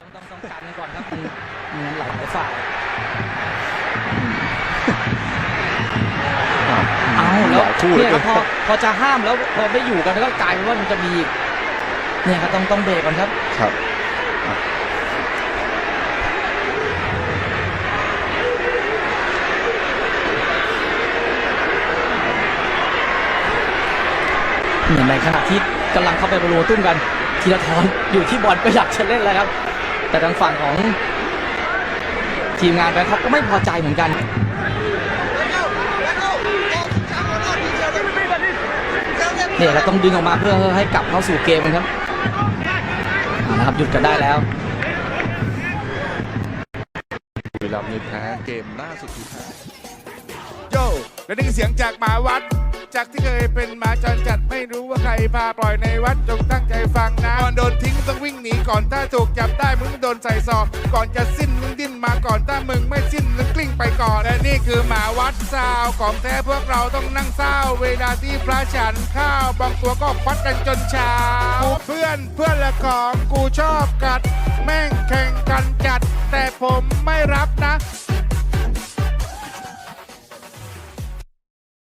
ต้องต้องกันก่อนครับมันมันไหลไปฝ่ายเอาแล้วหลายคู่เนี่ยเหคลืรัอบพเกิอนพอจะห้ามแล้วพอไม่อยู่กันก็กลายเป็นว่ามันจะมีอีกเนี่ยครับต้องต้องเบรกก่อนครับครับเนี่ยในขณะที่กำลังเข้าไปบอลลูตุ้มกันธีรทรอยู่ที่บอลก็อยากจะเล่นแล้วครับ แต่ทางฝั่งของทีมงานแบงคอกก็ไม่พอใจเหมือนกันเนี่ยเราต้องดึงออกมาเพื่อให้กลับเข้าสู่เกมกันครับเอาละครับหยุดกันได้แล้วเวลามีแพ้เกมล่าสุดที่แพ้โยและนี่คือเสียงจากหมาวัด จากที่เคยเป็นหมาจรจัดไม่รู้ว่าใครพาปล่อยในวัดจงตั้งใจฟังนะ วิ่งหนีก่อนถ้าถูกจับได้มึงโดนใส่ซอกก่อนจะสิ้นมึงดิ้นมาก่อนถ้ามึงไม่สิ้นมึงกลิ้งไปก่อนและนี่คือหมาวัดซาวของแท้พวกเราต้องนั่งเศร้า เวลาที่พระฉันข้าวบางตัวก็ควัดกันจนเช้ากูเพื่อนเพื่อนละของกูชอบกัด แม่งแข่งกันจัด แต่ผมไม่รับ